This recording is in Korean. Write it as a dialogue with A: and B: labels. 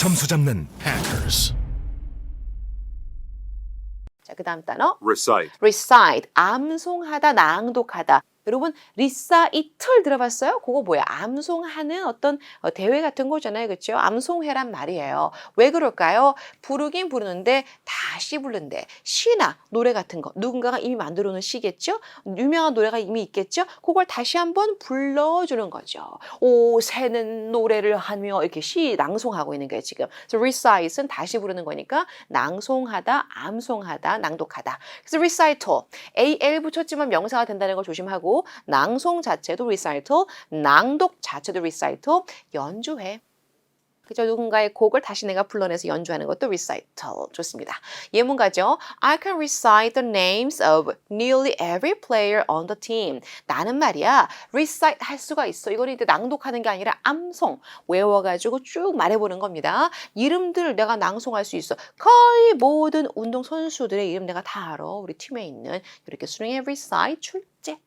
A: 점수 잡는 Hackers.
B: 자, 그 다음 단어
C: recite,
B: recite, 암송하다, 낭독하다. 여러분 리사 이틀 들어봤어요? 그거 뭐야? 암송하는 어떤 어, 대회 같은 거잖아요, 그렇죠? 암송회란 말이에요. 왜 그럴까요? 부르긴 부르는데 다시 부른대. 시나 노래 같은 거 누군가가 이미 만들어 놓은 시겠죠? 유명한 노래가 이미 있겠죠? 그걸 다시 한번 불러주는 거죠. 오 새는 노래를 하며 이렇게 시 낭송하고 있는 거예요 지금. 그래서 recite은 다시 부르는 거니까 낭송하다, 암송하다, 낭독하다. 그래서 recital, al 붙였지만 명사가 된다는 걸 조심하고 낭송 자체도 recital, 낭독 자체도 recital, 연주회. 그죠? 누군가의 곡을 다시 내가 불러내서 연주하는 것도 recital 좋습니다. 예문가죠. I can recite the names of nearly every player on the team. 나는 말이야 recite 할 수가 있어. 이거는 이제 낭독하는 게 아니라 암송 외워가지고 쭉 말해보는 겁니다. 이름들 내가 낭송할 수 있어. 거의 모든 운동 선수들의 이름 내가 다 알아. 우리 팀에 있는 이렇게 수능의 recite 출제.